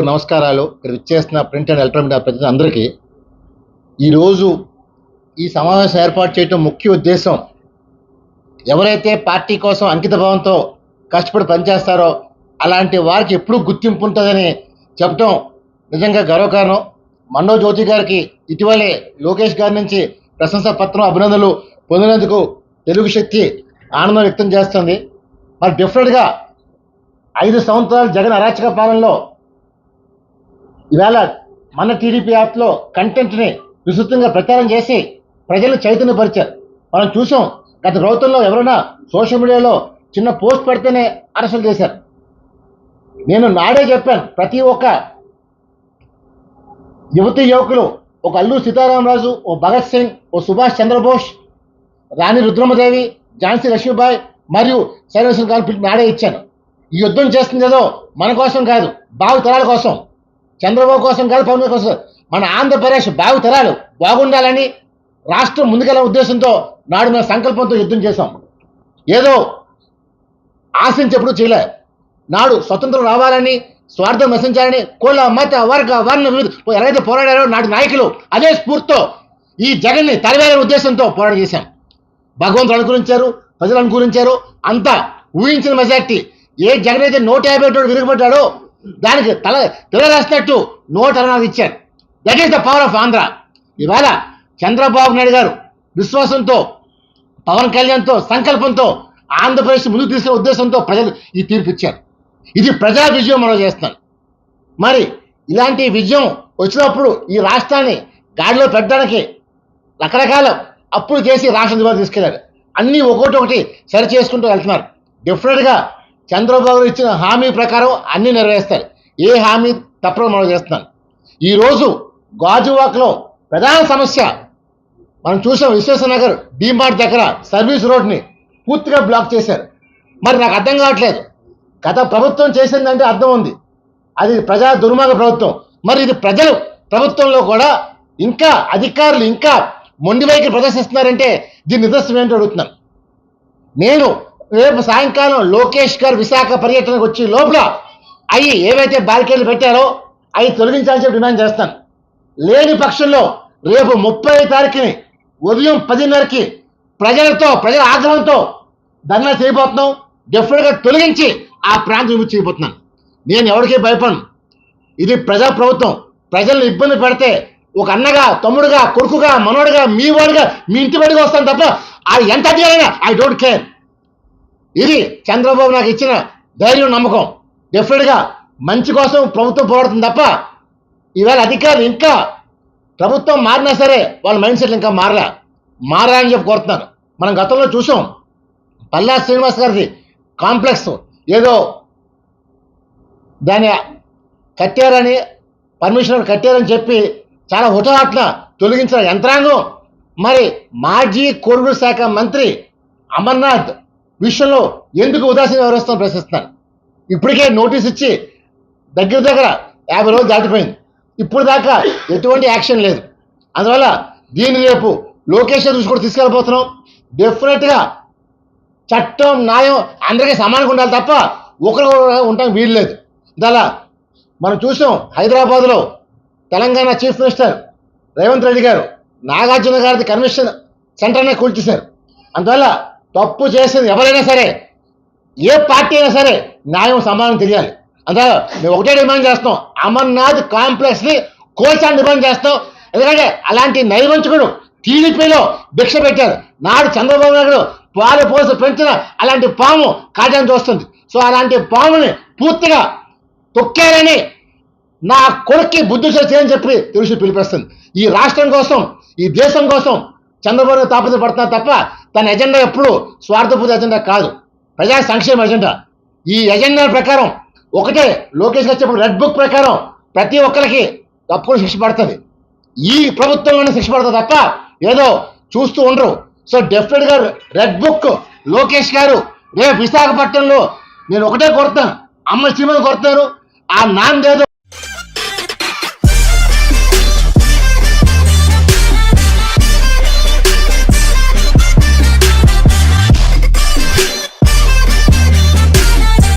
నమస్కారాలు. ఇక్కడ ఇచ్చేసిన ప్రింట్ అండ్ ఎలక్ట్రానిక్ మీడియా ప్రతినిధి అందరికీ. ఈరోజు ఈ సమావేశం ఏర్పాటు చేయడం ముఖ్య ఉద్దేశం ఎవరైతే పార్టీ కోసం అంకిత భావంతో కష్టపడి పనిచేస్తారో అలాంటి వారికి ఎప్పుడూ గుర్తింపు ఉంటుందని చెప్పడం నిజంగా గర్వకారణం. మన్నో జ్యోతి గారికి ఇటీవలే లోకేష్ గారి నుంచి ప్రశంసా పత్రం అభినందనలు పొందినందుకు తెలుగు శక్తి ఆనందం వ్యక్తం చేస్తుంది. మరి డెఫినెట్గా ఐదు సంవత్సరాలు జగన్ అరాచక పాలనలో ఇవాళ మన టీడీపీ యాప్లో కంటెంట్ని విస్తృతంగా ప్రచారం చేసి ప్రజలను చైతన్యపరిచారు. మనం చూసాం గత ప్రభుత్వంలో ఎవరైనా సోషల్ మీడియాలో చిన్న పోస్ట్ పెడితేనే అరెస్టులు చేశారు. నేను నాడే చెప్పాను ప్రతి ఒక్క యువతి యువకులు ఒక అల్లు సీతారామరాజు ఓ భగత్ సింగ్ ఓ సుభాష్ చంద్రబోస్ రాణి రుద్రమదేవి ఝాన్సీ లక్ష్మీబాయి మరియు సైలేశ్వర గారు నాడే ఇచ్చాను. ఈ యుద్ధం చేస్తుంది ఏదో మన కోసం కాదు బావి తరాల కోసం. చంద్రబాబు కోసం కాదు పవన్ కోసం. మన ఆంధ్రప్రదేశ్ బాగుతరాలు తరాలు బాగుండాలని రాష్ట్రం ముందుకెళ్ళ ఉద్దేశంతో నాడు మేము సంకల్పంతో యుద్ధం చేశాం. ఏదో ఆశించేప్పుడు చేయలే. నాడు స్వతంత్రం రావాలని స్వార్థం నశించాలని కుల మత వర్గ వర్ణ వివిధ ఎలాగైతే పోరాడారో నాటి నాయకులు అదే స్ఫూర్తితో ఈ జగన్ని తరివేయాలనే ఉద్దేశంతో పోరాటం చేశాం. భగవంతుడు అనుకూలించారు ప్రజలు అనుకూలించారు అంతా ఊహించిన మెజార్టీ. ఏ జగన్ అయితే నూట యాభై ఒకటి విరుగుపడ్డాడో దానికి తల తిరగేసినట్టు నూట అరవై ఇచ్చారు. That is the power of Andhra ఇవాళ చంద్రబాబు నాయుడు గారు విశ్వాసంతో పవన్ కళ్యాణ్తో సంకల్పంతో ఆంధ్రప్రదేశ్ ముందుకు తీసుకునే ఉద్దేశంతో ప్రజలు ఈ తీర్పు ఇచ్చారు. ఇది ప్రజా విజయం మనం చేస్తాం మరి ఇలాంటి విజయం వచ్చినప్పుడు ఈ రాష్ట్రాన్ని గాడిలో పెట్టడానికి రకరకాల అప్పులు చేసి రాష్ట్రం ద్వారా తీసుకెళ్ళారు. అన్నీ ఒకటి ఒకటి సరి చేసుకుంటూ వెళ్తున్నారు. డెఫినెట్గా చంద్రబాబు ఇచ్చిన హామీ ప్రకారం అన్నీ నెరవేరుస్తారు ఏ హామీ తప్పడం మనం చేస్తున్నాను ఈరోజు గాజువాక్లో ప్రధాన సమస్య మనం చూసాం విశ్వేశ్వరనగర్ డీమార్ట్ దగ్గర సర్వీస్ రోడ్ని పూర్తిగా బ్లాక్ చేశారు. మరి నాకు అర్థం కావట్లేదు. గత ప్రభుత్వం చేసిందంటే అర్థం ఉంది. అది ప్రజా దుర్మార్గ ప్రభుత్వం. మరి ఇది ప్రజలు ప్రభుత్వంలో కూడా ఇంకా అధికారులు ఇంకా మొండి వైఖరి ప్రదర్శిస్తున్నారంటే దీని నిదర్శనం ఏంటో అడుగుతున్నాను. నేను రేపు సాయంకాలం లోకేష్ గారు విశాఖ పర్యటనకు వచ్చి లోపల అవి ఏవైతే బ్యారికేడ్లు పెట్టారో అవి తొలగించాలని చెప్పి డిమాండ్ చేస్తాను. లేని పక్షంలో రేపు ముప్పై తారీఖుని ఉదయం పదిన్నరకి ప్రజలతో ప్రజల ఆగ్రహంతో ధర్నా చేయబోతున్నాం. డెఫినెట్గా తొలగించి ఆ ప్రాంతం విముక్తి చేయబోతున్నాను. నేను ఎవరికీ భయపడను. ఇది ప్రజా ప్రభుత్వం ప్రజలను ఇబ్బంది పెడితే ఒక అన్నగా తమ్ముడుగా కొడుకుగా మనోడుగా మీ వాడుగా మీ ఇంటి వాడిగా వస్తాను తప్ప ఆ ఎంత అధికారైనా ఐ డోంట్ కేర్ ఇది చంద్రబాబు నాకు ఇచ్చిన ధైర్యం నమ్మకం. డెఫినెట్గా మంచి కోసం ప్రభుత్వం పోరాడుతుంది తప్ప ఈవేళ అధికారులు ఇంకా ప్రభుత్వం మారినా సరే వాళ్ళ మైండ్ సెట్లు ఇంకా మారలే. మారాలని చెప్పి కోరుతున్నాను. మనం గతంలో చూసాం పల్లా శ్రీనివాస్ గారిది కాంప్లెక్స్ ఏదో దాన్ని కట్టారని పర్మిషన్ కట్టారని చెప్పి చాలా హుటహాట్ల తొలగించిన యంత్రాంగం. మరి మాజీ కోరుడు శాఖ మంత్రి అమర్నాథ్ విషయంలో ఎందుకు ఉదాసీన వ్యవహరిస్తామని ప్రశ్నిస్తున్నాను ఇప్పటికే నోటీస్ ఇచ్చి దగ్గర దగ్గర యాభై రోజులు దాటిపోయింది. ఇప్పుడు దాకా ఎటువంటి యాక్షన్ లేదు. అందువల్ల దీన్ని రేపు లోకేషన్ చూసి కూడా తీసుకెళ్ళిపోతున్నాం డెఫినెట్గా చట్టం న్యాయం అందరికీ సమానంగా ఉండాలి తప్ప ఒకరు ఉండడానికి వీలు లేదు. దాలా మనం చూసాం హైదరాబాద్లో తెలంగాణ చీఫ్ మినిస్టర్ రేవంత్ రెడ్డి గారు నాగార్జున గారిది కన్వెన్షన్ సెంటర్నే కూల్చేశారు. అందువల్ల తప్పు చేసింది ఎవరైనా సరే ఏ పార్టీ అయినా సరే న్యాయం సమానం తెలియాలి. అంతా మేము ఒకటే డిమాండ్ చేస్తాం అమర్నాథ్ కాంప్లెక్స్ని కోల్చాలని డిమాండ్ చేస్తాం ఎందుకంటే అలాంటి నైవంచకుడు టీడీపీలో భిక్ష పెట్టారు. నాడు చంద్రబాబు నాయుడు పాలు పోసి పెంచిన అలాంటి పాము కాటానికి చూస్తుంది. సో అలాంటి పాముని పూర్తిగా తొక్కారని నా కొడుక్కి బుద్ధి చేయని చెప్పి తెలుసు పిలిపిస్తుంది. ఈ రాష్ట్రం కోసం ఈ దేశం కోసం చంద్రబాబు నాయుడు తాపత్ర పడుతున్నారు తప్ప తన ఎజెండా ఎప్పుడు స్వార్థపూత ఎజెండా కాదు. ప్రజా సంక్షేమ ఎజెండా. ఈ ఎజెండా ప్రకారం ఒకటే లోకేష్ గారు రెడ్ బుక్ ప్రకారం ప్రతి ఒక్కరికి తప్పుడు శిక్ష పడుతుంది. ఈ ప్రభుత్వంలోనే శిక్ష పడుతుంది తప్ప ఏదో చూస్తూ ఉండరు. సో డెఫినెట్గా రెడ్ బుక్ లోకేష్ గారు రేపు విశాఖపట్నంలో నేను ఒకటే కొడతాను అమ్మ శ్రీమతి కొడతారు ఆ నాన్నదేదో